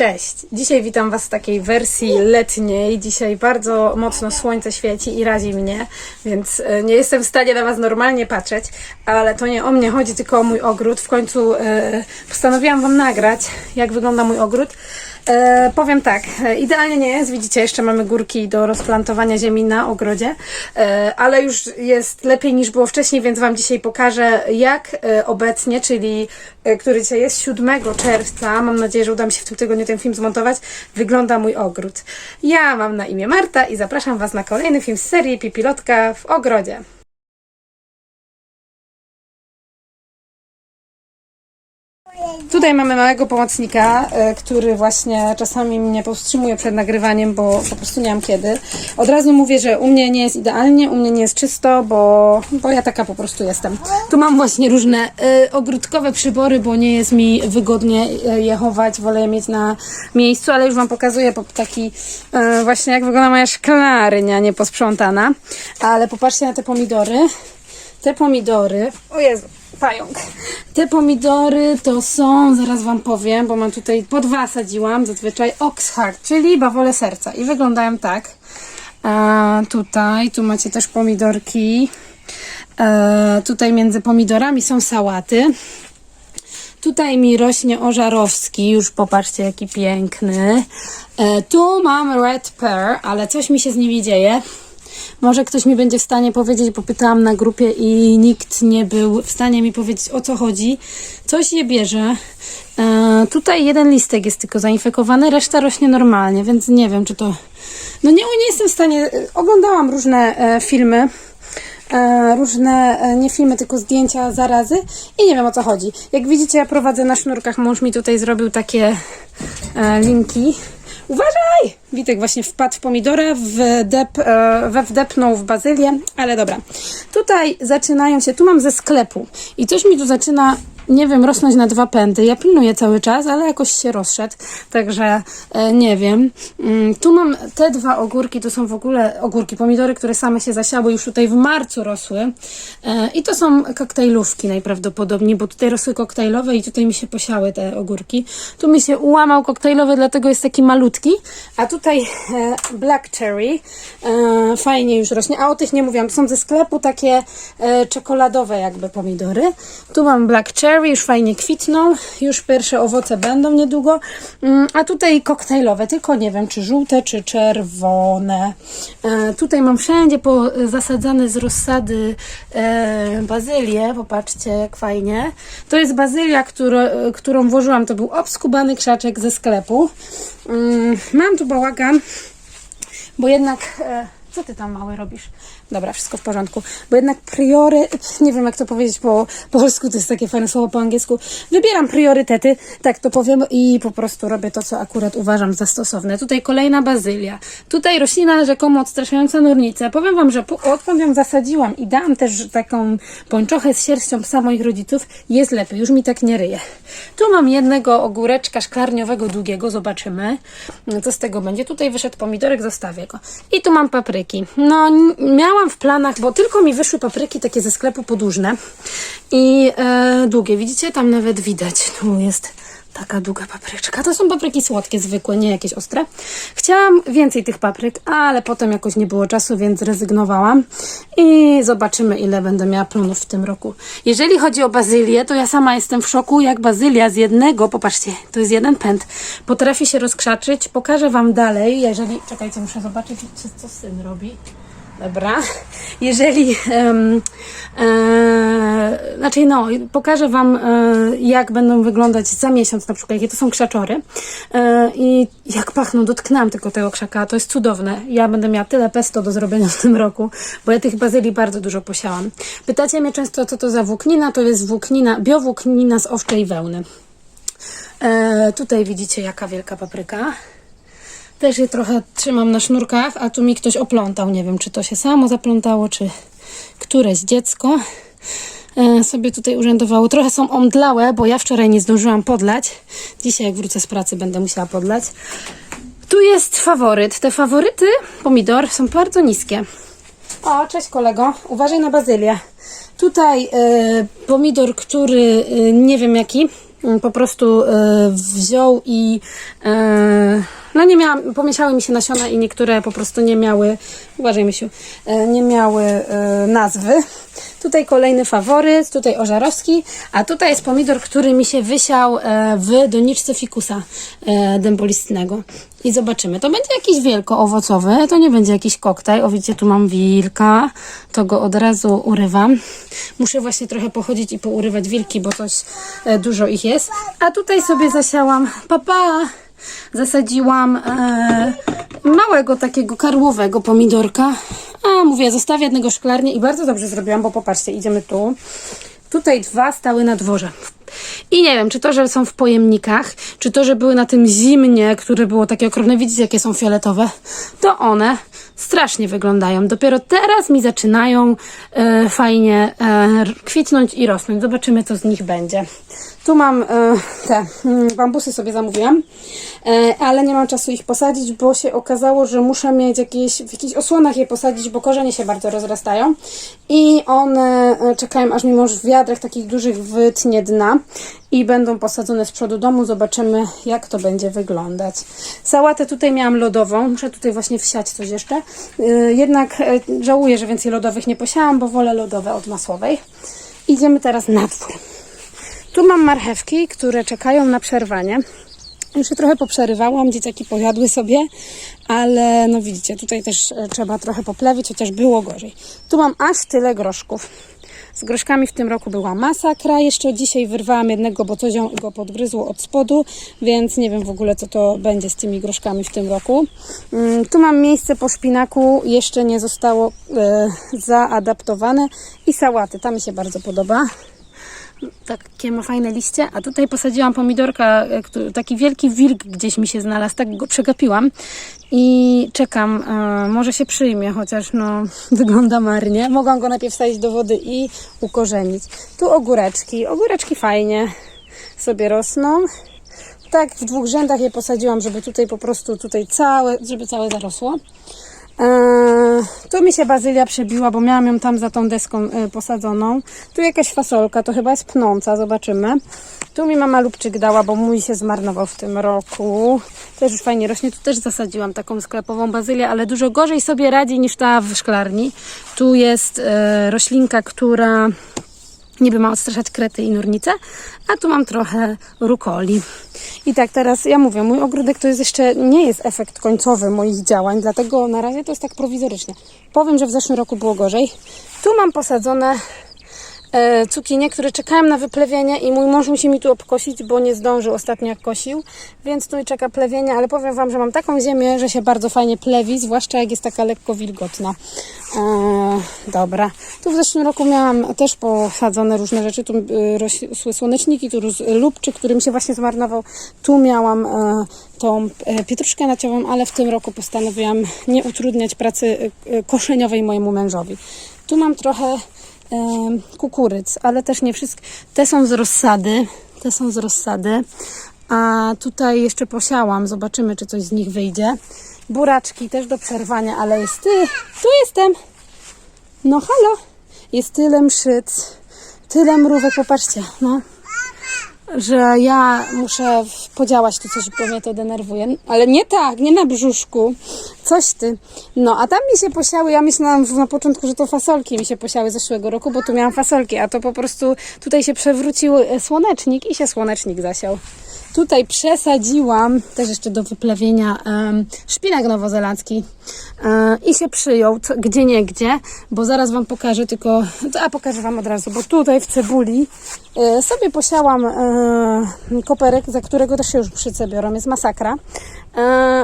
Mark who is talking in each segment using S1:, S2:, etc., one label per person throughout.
S1: Cześć! Dzisiaj witam Was w takiej wersji letniej. Dzisiaj bardzo mocno słońce świeci i razi mnie, więc e, nie jestem w stanie na Was normalnie patrzeć, ale to nie o mnie chodzi, tylko o mój ogród. W końcu e, postanowiłam Wam nagrać, jak wygląda mój ogród. E, powiem tak, e, idealnie nie jest, widzicie, jeszcze mamy górki do rozplantowania ziemi na ogrodzie, e, ale już jest lepiej niż było wcześniej, więc Wam dzisiaj pokażę, jak e, obecnie, czyli e, który dzisiaj jest 7 czerwca, mam nadzieję, że uda mi się w tym tygodniu ten film zmontować, wygląda mój ogród. Ja mam na imię Marta i zapraszam Was na kolejny film z serii Pipilotka w ogrodzie. Tutaj mamy małego pomocnika, e, który właśnie czasami mnie powstrzymuje przed nagrywaniem, bo po prostu nie mam kiedy. Od razu mówię, że u mnie nie jest idealnie, u mnie nie jest czysto, bo, bo ja taka po prostu jestem. Tu mam właśnie różne e, ogródkowe przybory, bo nie jest mi wygodnie e, je chować, wolę je mieć na miejscu, ale już Wam pokazuję po taki e, właśnie jak wygląda moja szklarnia nieposprzątana. Ale popatrzcie na te pomidory. Te pomidory, o Jezu, pająk. Te pomidory to są, zaraz Wam powiem, bo mam tutaj po dwa sadziłam, zazwyczaj Oxheart, czyli bawole serca. I wyglądają tak. E, tutaj, tu macie też pomidorki. E, tutaj między pomidorami są sałaty. Tutaj mi rośnie ożarowski, już popatrzcie jaki piękny. E, tu mam red pear, ale coś mi się z nimi dzieje. Może ktoś mi będzie w stanie powiedzieć, bo pytałam na grupie i nikt nie był w stanie mi powiedzieć o co chodzi. Coś je bierze. E, tutaj jeden listek jest tylko zainfekowany, reszta rośnie normalnie, więc nie wiem czy to. No nie, nie jestem w stanie. Oglądałam różne e, filmy. E, różne, e, nie filmy, tylko zdjęcia zarazy i nie wiem o co chodzi. Jak widzicie, ja prowadzę na sznurkach, mąż mi tutaj zrobił takie e, linki. Uważaj! Witek właśnie wpadł w pomidora, wdep, e, we wdepnął w bazylię, ale dobra. Tutaj zaczynają się, tu mam ze sklepu i coś mi tu zaczyna, nie wiem, rosnąć na dwa pędy. Ja pilnuję cały czas, ale jakoś się rozszedł, także e, nie wiem. Mm, tu mam te dwa ogórki, to są w ogóle ogórki, pomidory, które same się zasiały, już tutaj w marcu rosły e, i to są koktajlówki najprawdopodobniej, bo tutaj rosły koktajlowe i tutaj mi się posiały te ogórki. Tu mi się ułamał koktajlowy, dlatego jest taki malutki, a tutaj e, black cherry fajnie już rośnie, a o tych nie mówiłam, to są ze sklepu takie czekoladowe jakby pomidory. Tu mam black cherry, już fajnie kwitną, już pierwsze owoce będą niedługo, Mm, a tutaj koktajlowe, tylko nie wiem czy żółte, czy czerwone. E, tutaj mam wszędzie zasadzane z rozsady e, bazylię, popatrzcie jak fajnie. To jest bazylia, które, którą włożyłam, to był obskubany krzaczek ze sklepu. Mm, mam tu bałagan, bo jednak. E, co ty tam mały robisz? Dobra, wszystko w porządku. Bo jednak priory, nie wiem jak to powiedzieć po polsku, to jest takie fajne słowo po angielsku. Wybieram priorytety, tak to powiem, i po prostu robię to, co akurat uważam za stosowne. Tutaj kolejna bazylia. Tutaj roślina rzekomo odstraszająca nornicę. Powiem Wam, że odkąd ją zasadziłam i dałam też taką pończochę z sierścią psa moich rodziców, jest lepiej, już mi tak nie ryje. Tu mam jednego ogóreczka szklarniowego długiego, zobaczymy, co z tego będzie. Tutaj wyszedł pomidorek, zostawię go. I tu mam papryki. No, n- miałam w planach, bo tylko mi wyszły papryki takie ze sklepu podłużne i e, długie. Widzicie, tam nawet widać. Tu jest taka długa papryczka. To są papryki słodkie, zwykłe, nie jakieś ostre. Chciałam więcej tych papryk, ale potem jakoś nie było czasu, więc zrezygnowałam. I zobaczymy, ile będę miała plonów w tym roku. Jeżeli chodzi o bazylię, to ja sama jestem w szoku, jak bazylia z jednego, popatrzcie, to jest jeden pęd, potrafi się rozkrzaczyć. Pokażę Wam dalej, jeżeli... Czekajcie, muszę zobaczyć, czy, co syn robi. Dobra. Jeżeli. em, e, znaczy, no, pokażę Wam, e, jak będą wyglądać za miesiąc, na przykład, jakie to są krzaczory. E, I jak pachną, dotknęłam tylko tego krzaka. To jest cudowne. Ja będę miała tyle pesto do zrobienia w tym roku, bo ja tych bazylii bardzo dużo posiałam. Pytacie mnie często, co to za włóknina? To jest włóknina, biowłóknina z owczej wełny. E, tutaj widzicie, jaka wielka papryka. Też je trochę trzymam na sznurkach, a tu mi ktoś oplątał. Nie wiem, czy to się samo zaplątało, czy któreś dziecko e, sobie tutaj urzędowało. Trochę są omdlałe, bo ja wczoraj nie zdążyłam podlać. Dzisiaj, jak wrócę z pracy, będę musiała podlać. Tu jest faworyt. Te faworyty pomidor są bardzo niskie. O, cześć kolego. Uważaj na bazylię. Tutaj e, pomidor, który e, nie wiem jaki, mm, po prostu wziął i no nie miałam, pomieszały mi się nasiona i niektóre po prostu nie miały, uważaj Mysiu, e, nie miały e, nazwy. Tutaj kolejny faworyt, tutaj ożarowski, a tutaj jest pomidor, który mi się wysiał e, w doniczce fikusa dębolistnego. I zobaczymy. To będzie jakiś wielkoowocowy, to nie będzie jakiś koktajl. O widzicie, tu mam wilka, to go od razu urywam. Muszę właśnie trochę pochodzić i pourywać wilki, bo coś dużo ich jest. A tutaj sobie zasiałam, papa, zasadziłam e, małego takiego karłowego pomidorka. A mówię, zostawię jednego szklarnię i bardzo dobrze zrobiłam, bo popatrzcie, idziemy tu. Tutaj dwa stały na dworze. I nie wiem, czy to, że są w pojemnikach, czy to, że były na tym zimnie, które było takie okropne, widzicie jakie są fioletowe, to one strasznie wyglądają. Dopiero teraz mi zaczynają e, fajnie e, kwitnąć i rosnąć. Zobaczymy, co z nich będzie. Tu mam e, te mm, bambusy sobie zamówiłam, e, ale nie mam czasu ich posadzić, bo się okazało, że muszę mieć jakieś, w jakichś osłonach je posadzić, bo korzenie się bardzo rozrastają i one e, czekają, aż mi mąż w wiadrach takich dużych wytnie dna i będą posadzone z przodu domu. Zobaczymy, jak to będzie wyglądać. Sałatę tutaj miałam lodową, muszę tutaj właśnie wsiać coś jeszcze. E, Jednak e, żałuję, że więcej lodowych nie posiałam, bo wolę lodowe od masłowej. Idziemy teraz na dwór. Tu mam marchewki, które czekają na przerwanie. Już je trochę poprzerywałam, dzieciaki pojadły sobie, ale no widzicie, tutaj też e, trzeba trochę poplewić, chociaż było gorzej. Tu mam aż tyle groszków. Z groszkami w tym roku była masakra. Jeszcze dzisiaj wyrwałam jednego, bo coś go podgryzło od spodu, więc nie wiem w ogóle, co to będzie z tymi groszkami w tym roku. Mm, Tu mam miejsce po szpinaku, jeszcze nie zostało e, zaadaptowane i sałaty. Ta mi się bardzo podoba takie ma fajne liście, a tutaj posadziłam pomidorka, e, taki wielki wilk gdzieś mi się znalazł, tak go przegapiłam i czekam, e, może się przyjmie, chociaż no wygląda marnie. Mogłam go najpierw wsadzić do wody i ukorzenić. Tu ogóreczki, ogóreczki fajnie sobie rosną. Tak, w dwóch rzędach je posadziłam, żeby tutaj po prostu, tutaj całe, żeby całe zarosło. Eee, tu mi się bazylia przebiła, bo miałam ją tam za tą deską e, posadzoną. Tu jakaś fasolka, to chyba jest pnąca, zobaczymy. Tu mi mama lubczyk dała, bo mój się zmarnował w tym roku. Też już fajnie rośnie. Tu też zasadziłam taką sklepową bazylię, ale dużo gorzej sobie radzi niż ta w szklarni. Tu jest e, roślinka, która niby ma odstraszać krety i nurnice, a tu mam trochę rukoli. I tak teraz ja mówię, mój ogródek to jest jeszcze nie jest efekt końcowy moich działań, dlatego na razie to jest tak prowizorycznie. Powiem, że w zeszłym roku było gorzej. Tu mam posadzone e, cukinie, które czekałem na wyplewienie i mój mąż musi mi tu obkosić, bo nie zdążył ostatnio jak kosił, więc tu czeka plewienie, ale powiem Wam, że mam taką ziemię, że się bardzo fajnie plewi, zwłaszcza jak jest taka lekko wilgotna. E, dobra. Tu w zeszłym roku miałam też posadzone różne rzeczy, tu y, rosły słoneczniki, tu lubczyk, który mi się właśnie zmarnował. Tu miałam e, tą e, pietruszkę naciową, ale w tym roku postanowiłam nie utrudniać pracy e, e, koszeniowej mojemu mężowi. Tu mam trochę kukuryc, ale też nie wszystkie. Te są z rozsady. Te są z rozsady. A tutaj jeszcze posiałam. Zobaczymy, czy coś z nich wyjdzie. Buraczki też do przerwania, ale jest ty. Tu jestem. No halo. Jest tyle mszyc, tyle mrówek, popatrzcie. No że ja muszę podziałać tu coś, bo mnie to denerwuje. Ale nie tak, nie na brzuszku. Coś ty. No, a tam mi się posiały, ja myślałam na początku, że to fasolki mi się posiały zeszłego roku, bo tu miałam fasolki, a to po prostu tutaj się przewrócił e, słonecznik i się słonecznik zasiał. Tutaj przesadziłam, też jeszcze do wyplewienia, szpinak nowozelandzki e, i się przyjął, gdzie nie gdzie, bo zaraz Wam pokażę, tylko, a pokażę Wam od razu, bo tutaj w cebuli e, sobie posiałam e, koperek, za którego też się już biorą, jest masakra,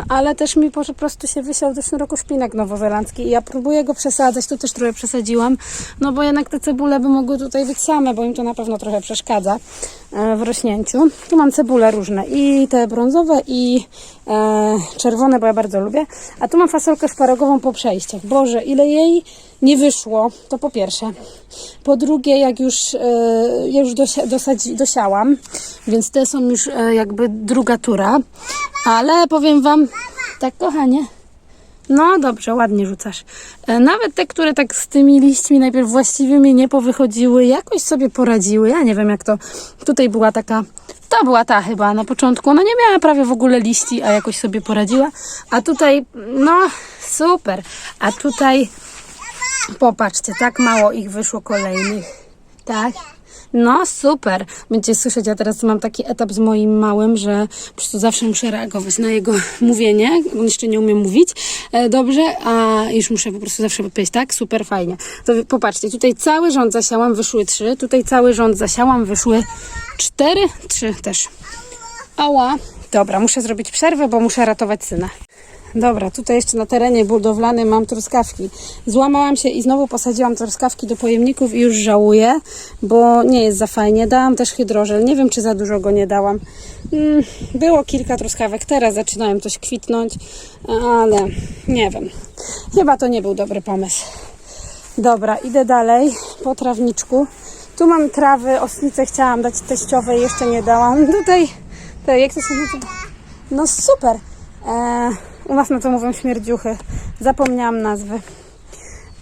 S1: ale też mi po prostu się wysiał w zeszłym roku szpinak nowozelandzki i ja próbuję go przesadzać, tu też trochę przesadziłam, no bo jednak te cebule by mogły tutaj być same, bo im to na pewno trochę przeszkadza e, w rośnięciu. Tu mam cebule różne i te brązowe i e, czerwone, bo ja bardzo lubię, a tu mam fasolkę szparagową po przejściach. Boże, ile jej nie wyszło, to po pierwsze. Po drugie, jak już, e, ja już dosiałam, więc te są już e, jakby druga tura, ale powiem Wam, tak kochanie, no dobrze, ładnie rzucasz. E, Nawet te, które tak z tymi liśćmi najpierw właściwie nie powychodziły, jakoś sobie poradziły. Ja nie wiem jak to. Tutaj była taka To była ta chyba na początku. Ona nie miała prawie w ogóle liści, a jakoś sobie poradziła. A tutaj, no super. A tutaj, popatrzcie, tak mało ich wyszło kolejnych. Tak? No super. Będziecie słyszeć, ja teraz mam taki etap z moim małym, że po prostu zawsze muszę reagować na jego mówienie. On jeszcze nie umie mówić e, dobrze, a już muszę po prostu zawsze powiedzieć, tak? Super, fajnie. To popatrzcie, tutaj cały rząd zasiałam, wyszły trzy. Tutaj cały rząd zasiałam, wyszły cztery, trzy też. Ała. Dobra, muszę zrobić przerwę, bo muszę ratować syna. Dobra, tutaj jeszcze na terenie budowlanym mam truskawki. Złamałam się i znowu posadziłam truskawki do pojemników i już żałuję, bo nie jest za fajnie. Dałam też hydrożel. Nie wiem, czy za dużo go nie dałam. Mm, Było kilka truskawek, teraz zaczynają coś kwitnąć, ale nie wiem. Chyba to nie był dobry pomysł. Dobra, idę dalej po trawniczku. Tu mam trawy, osnice chciałam dać teściowej, jeszcze nie dałam. Tutaj, te, jak to się nazywa? No super. E, u nas na to mówią śmierdziuchy. Zapomniałam nazwy.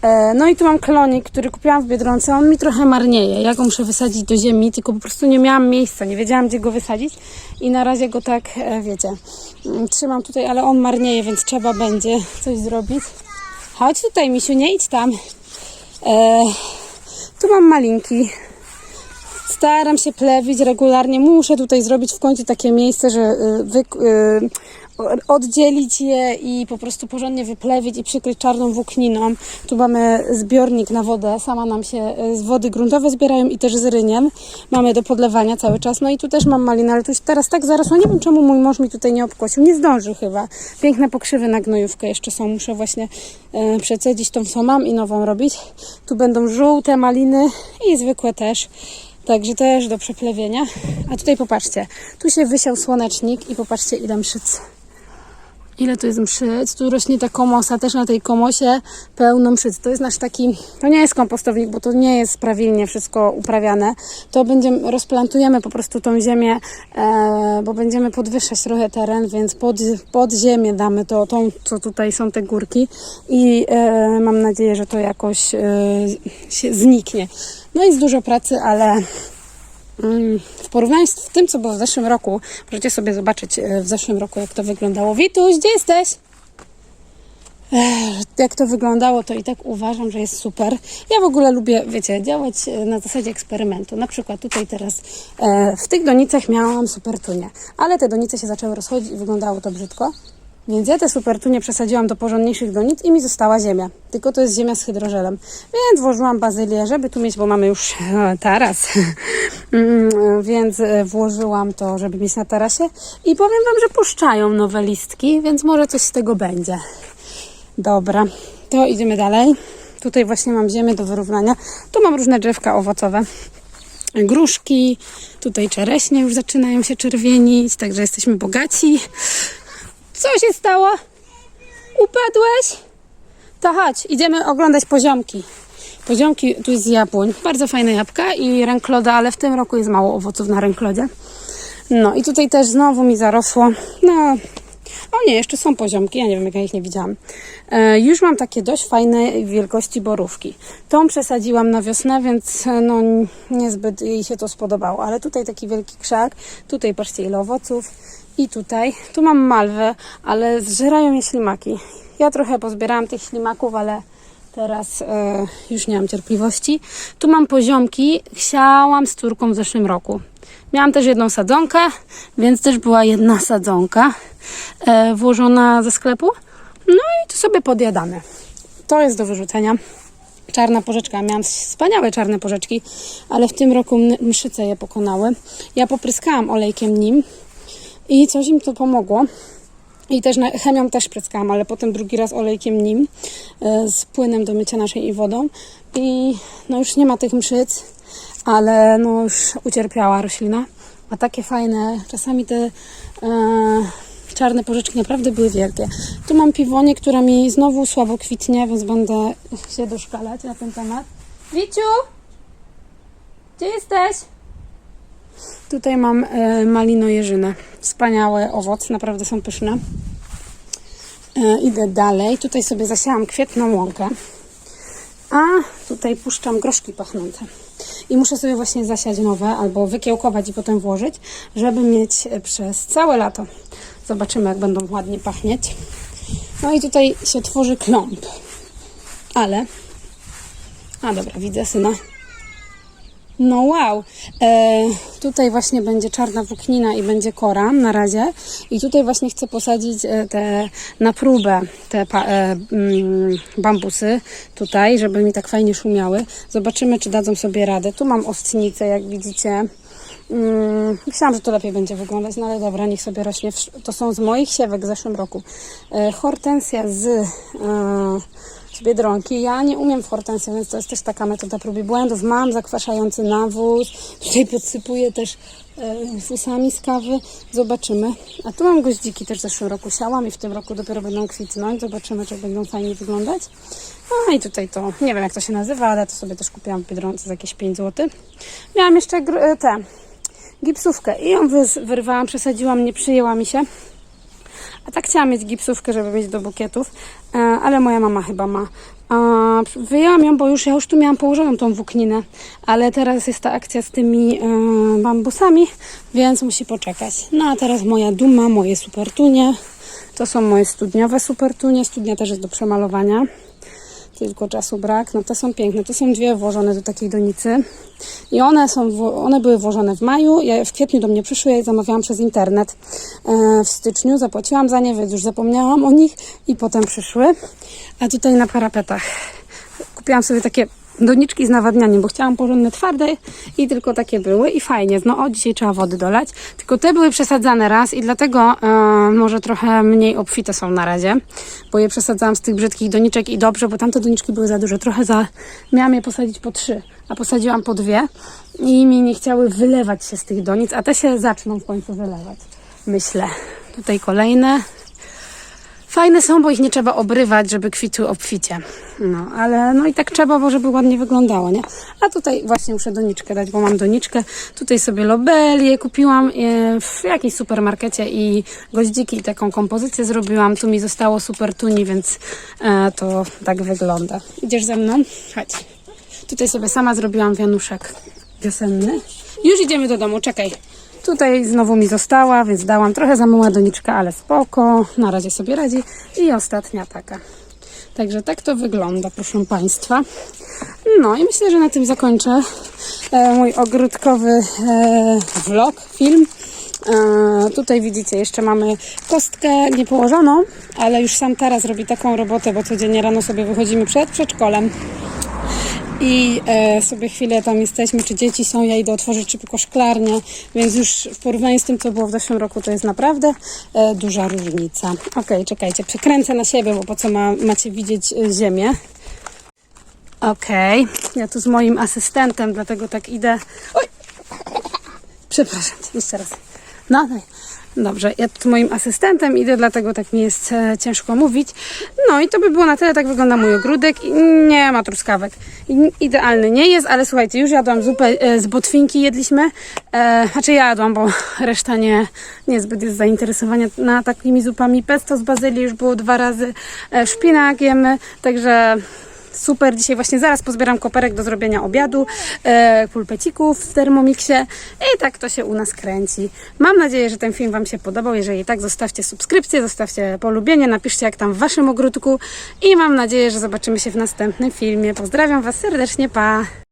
S1: E, no i tu mam klonik, który kupiłam w Biedronce. On mi trochę marnieje. Ja go muszę wysadzić do ziemi, tylko po prostu nie miałam miejsca. Nie wiedziałam, gdzie go wysadzić. I na razie go tak, e, wiecie, mm, trzymam tutaj, ale on marnieje, więc trzeba będzie coś zrobić. Chodź tutaj, misiu, nie idź tam. E, tu mam malinki. Staram się plewić regularnie. Muszę tutaj zrobić w końcu takie miejsce, że wy, oddzielić je i po prostu porządnie wyplewić i przykryć czarną włókniną. Tu mamy zbiornik na wodę. Sama nam się y, z wody gruntowe zbierają i też z ryniem. Mamy do podlewania cały czas. No i tu też mam malinę, ale tu teraz tak zarosła. Nie wiem czemu mój mąż mi tutaj nie obkosił. Nie zdąży chyba. Piękne pokrzywy na gnojówkę jeszcze są. Muszę właśnie y, przecedzić tą, co mam i nową robić. Tu będą żółte maliny i zwykłe też. Także też do przeplewienia. A tutaj popatrzcie, tu się wysiał słonecznik i popatrzcie ile mszyc. Ile tu jest mszyc? Tu rośnie ta komosa, też na tej komosie pełno mszyc. To jest nasz taki, to nie jest kompostownik, bo to nie jest prawilnie wszystko uprawiane. To będziemy, rozplantujemy po prostu tą ziemię, e, bo będziemy podwyższać trochę teren, więc pod, pod ziemię damy to, tą, co tutaj są te górki i e, mam nadzieję, że to jakoś e, się zniknie. No jest dużo pracy, ale W porównaniu z tym, co było w zeszłym roku, możecie sobie zobaczyć e, w zeszłym roku, jak to wyglądało. Wituś, gdzie jesteś? Jak to wyglądało, to i tak uważam, że jest super. Ja w ogóle lubię, wiecie, działać e, na zasadzie eksperymentu. Na przykład tutaj teraz e, w tych donicach miałam supertunię, ale te donice się zaczęły rozchodzić i wyglądało to brzydko. Więc ja te supertunie przesadziłam do porządniejszych donic i mi została ziemia. Tylko to jest ziemia z hydrożelem. Więc włożyłam bazylię, żeby tu mieć, bo mamy już e, taras. Mm, więc e, włożyłam to, żeby mieć na tarasie. I powiem Wam, że puszczają nowe listki, więc może coś z tego będzie. Dobra, to idziemy dalej. Tutaj właśnie mam ziemię do wyrównania. Tu mam różne drzewka owocowe. Gruszki, tutaj czereśnie już zaczynają się czerwienić, także jesteśmy bogaci. Co się stało? Upadłeś? To chodź, idziemy oglądać poziomki. Poziomki, tu jest jabłoń, bardzo fajne jabłka i rękloda, ale w tym roku jest mało owoców na ręklodzie. No i tutaj też znowu mi zarosło. No, o nie, jeszcze są poziomki, ja nie wiem, jak ja ich nie widziałam. E, już mam takie dość fajne wielkości borówki. Tą przesadziłam na wiosnę, więc e, no niezbyt jej się to spodobało, ale tutaj taki wielki krzak, tutaj patrzcie ile owoców i tutaj. Tu mam malwę, ale zżerają je ślimaki. Ja trochę pozbierałam tych ślimaków, ale teraz e, już nie mam cierpliwości. Tu mam poziomki, chciałam z córką w zeszłym roku. Miałam też jedną sadzonkę, więc też była jedna sadzonka e, włożona ze sklepu. No i tu sobie podjadamy. To jest do wyrzucenia. Czarna porzeczka. Miałam wspaniałe czarne porzeczki, ale w tym roku mszyce je pokonały. Ja popryskałam olejkiem nim i coś im to pomogło. I też na, chemią też pryskałam, ale potem drugi raz olejkiem nim e, z płynem do mycia naszej i wodą. I no już nie ma tych mszyc, ale no już ucierpiała roślina. A takie fajne, czasami te e, czarne porzeczki naprawdę były wielkie. Tu mam piwonię, która mi znowu słabo kwitnie, więc będę się doszkalać na ten temat. Wiciu! Gdzie jesteś? Tutaj mam e, malino jeżynę. Wspaniały owoc, naprawdę są pyszne. E, idę dalej. Tutaj sobie zasiałam kwietną łąkę. A tutaj puszczam groszki pachnące. i muszę sobie właśnie zasiać nowe albo wykiełkować i potem włożyć, żeby mieć przez całe lato. Zobaczymy, jak będą ładnie pachnieć. No i tutaj się tworzy kląb. Ale... A dobra, widzę syna. No wow, e, tutaj właśnie będzie czarna włóknina i będzie kora na razie i tutaj właśnie chcę posadzić e, te na próbę te pa, e, mm, bambusy tutaj, żeby mi tak fajnie szumiały. Zobaczymy, czy dadzą sobie radę. Tu mam owcnicę, jak widzicie. Mm, myślałam, że to lepiej będzie wyglądać, no ale dobra, niech sobie rośnie. To są z moich siewek w zeszłym roku. E, hortensja z e, z Biedronki. Ja nie umiem w hortensję, więc to jest też taka metoda prób i błędów. Mam zakwaszający nawóz. Tutaj podsypuję też e, fusami z kawy. Zobaczymy. A tu mam goździki też w zeszłym roku siałam i w tym roku dopiero będą kwitnąć. Zobaczymy, czy będą fajnie wyglądać. A i tutaj to, nie wiem jak to się nazywa, ale to sobie też kupiłam w Biedronce za jakieś 5 zł. Miałam jeszcze e, te gipsówkę i ją wyrwałam, przesadziłam, nie przyjęła mi się. A tak chciałam mieć gipsówkę, żeby mieć do bukietów, e, ale moja mama chyba ma. Wyjęłam ją, bo już ja już tu miałam położoną tą włókninę, ale teraz jest ta akcja z tymi e, bambusami, więc musi poczekać. No a teraz moja duma, moje supertunie. To są moje studniowe supertunie. Studnia też jest do przemalowania. Tylko czasu brak. No te są piękne. To są dwie włożone do takiej donicy. I one są, one były włożone w maju. Ja w kwietniu do mnie przyszły, ja je zamawiałam przez internet e, w styczniu. Zapłaciłam za nie, więc już zapomniałam o nich i potem przyszły. A tutaj na parapetach kupiłam sobie takie doniczki z nawadnianiem, bo chciałam porządne twarde i tylko takie były i fajnie. No o, dzisiaj trzeba wody dolać. Tylko te były przesadzane raz i dlatego e, może trochę mniej obfite są na razie, bo je przesadzałam z tych brzydkich doniczek i dobrze, bo tamte doniczki były za duże. Trochę za... Miałam je posadzić po trzy, a posadziłam po dwie i mi nie chciały wylewać się z tych donic, a te się zaczną w końcu wylewać. Myślę. Tutaj kolejne. Fajne są, bo ich nie trzeba obrywać, żeby kwitły obficie. No, ale no i tak trzeba, bo żeby ładnie wyglądało, nie? A tutaj właśnie muszę doniczkę dać, bo mam doniczkę. Tutaj sobie lobelię kupiłam e, w jakimś supermarkecie i goździki i taką kompozycję zrobiłam. Tu mi zostało super tuni, więc e, to tak wygląda. Idziesz ze mną? Chodź. Tutaj sobie sama zrobiłam wianuszek wiosenny. Już idziemy do domu, czekaj. Tutaj znowu mi została, więc dałam trochę za mała doniczka, ale spoko. Na razie sobie radzi. I ostatnia taka. Także tak to wygląda, proszę Państwa. No i myślę, że na tym zakończę e, mój ogródkowy e, vlog, film. E, tutaj widzicie, jeszcze mamy kostkę niepołożoną, ale już sam teraz robi taką robotę, bo codziennie rano sobie wychodzimy przed przedszkolem i e, sobie chwilę tam jesteśmy, czy dzieci są, ja idę otworzyć szybko szklarnię, więc już w porównaniu z tym, co było w zeszłym roku, to jest naprawdę e, duża różnica. Ok, czekajcie, przekręcę na siebie, bo po co ma, macie widzieć e, ziemię. Okej, ja tu z moim asystentem, dlatego tak idę. Oj! Przepraszam, jeszcze raz. No, daj. Dobrze, ja tu moim asystentem idę, dlatego tak mi jest e, ciężko mówić. No i to by było na tyle, tak wygląda mój ogródek nie ma truskawek. Idealny nie jest, ale słuchajcie, już jadłam zupę e, z botwinki, jedliśmy. E, znaczy ja jadłam, bo reszta nie, niezbyt jest zainteresowania na takimi zupami. Pesto z bazylii już było dwa razy, e, szpinak jemy, także Super, dzisiaj właśnie zaraz pozbieram koperek do zrobienia obiadu, e, pulpecików w Thermomixie i tak to się u nas kręci. Mam nadzieję, że ten film Wam się podobał. Jeżeli tak, zostawcie subskrypcję, zostawcie polubienie, napiszcie jak tam w Waszym ogródku i mam nadzieję, że zobaczymy się w następnym filmie. Pozdrawiam Was serdecznie, pa!